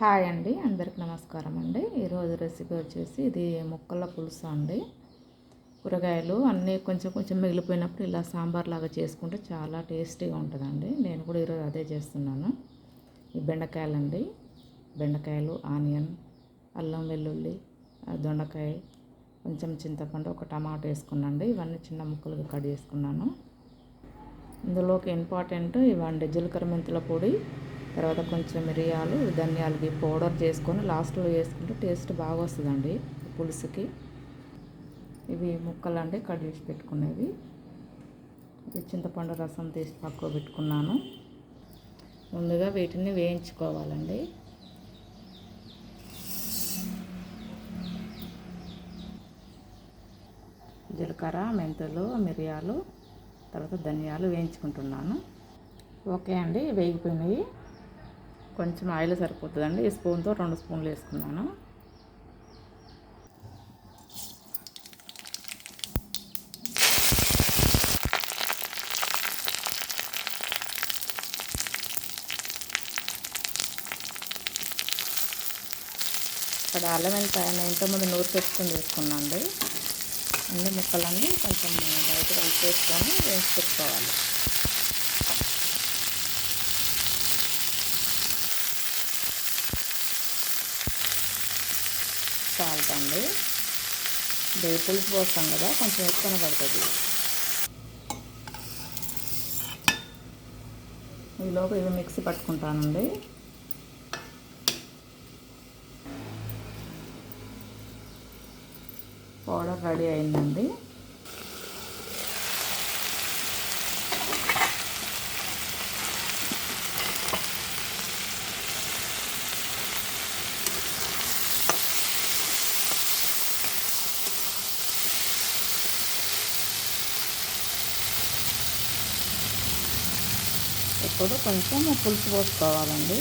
Hi అండి అందరికి నమస్కారం అండి. ఈరోజు రెసిపీ వచ్చేసి ఇది ముక్కల పులుసు అండి. కూరగాయలు అన్నీ కొంచెం కొంచెం మిగిలిపోయినప్పుడు ఇలా సాంబార్ లాగా చేసుకుంటే చాలా టేస్టీగా ఉంటుందండి. నేను కూడా ఈరోజు అదే చేస్తున్నాను. ఈ బెండకాయలు అండి. బెండకాయలు ఆనియన్ అల్లం వెల్లుల్లి దొండకాయ కొంచెం చింతపండు ఒక టమాటో వేసుకున్నాండి. ఇవన్నీ చిన్న ముక్కలుగా కట్ చేసుకున్నాను. ఇందులోకి ఇంపార్టెంట్ ఇవ్వండి జీలకర్ర మెంతుల పొడి తర్వాత కొంచెం మిరియాలు ధనియాలకి పౌడర్ చేసుకొని లాస్ట్లో వేసుకుంటే టేస్ట్ బాగా వస్తుందండి పులుసుకి. ఇవి ముక్కలు అండి కట్ చేసి పెట్టుకునేవి. ఇది చింతపండు రసం తీసి పక్కకు పెట్టుకున్నాను. ముందుగా వీటిని వేయించుకోవాలండి. జీలకర్ర మెంతులు మిరియాలు తర్వాత ధనియాలు వేయించుకుంటున్నాను. ఓకే అండి వేగిపోయినాయి. కొంచెం ఆయిల్ సరిపోతుందండి. ఈ స్పూన్తో రెండు స్పూన్లు వేసుకున్నాను. ఇక్కడ అల్లం వెల్లిపాయ ఇంతకుముందు నూరు పెట్టుకుని వేసుకున్నాండి అన్ని ముక్కలన్నీ కొంచెం బయట వేసుకొని వేసి పెట్టుకోవాలి. సాల్ట్ అండి పులుసు పోస్తాం కదా కొంచెం ఎక్కువ పడుతుంది. ఈలోపు ఇవి మిక్సీ పట్టుకుంటానండి. పౌడర్ రెడీ అయిందండి. ఇప్పుడు కొంచెం పులుసు పోసుకోవాలండి.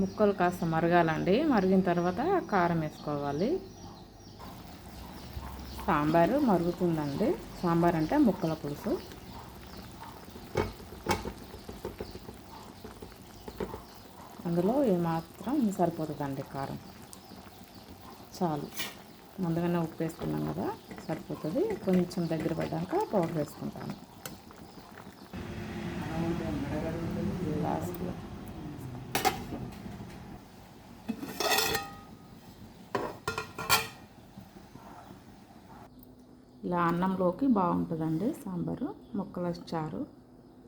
ముక్కలు కాస్త మరగాలండి. మరిగిన తర్వాత కారం వేసుకోవాలి. సాంబారు మరుగుతుందండి. సాంబార్ అంటే ముక్కల పులుసు. అందులో ఇది మాత్రం సరిపోతుందండి కారం. చాలు. ముందుగానే ఉప్పు వేసుకున్నాం కదా సరిపోతుంది. కొంచెం దగ్గర పడ్డాక పౌడర్ వేసుకుంటాను. లాస్ట్లో ఇలా అన్నంలోకి బాగుంటుందండి సాంబారు. ముక్కల చారు.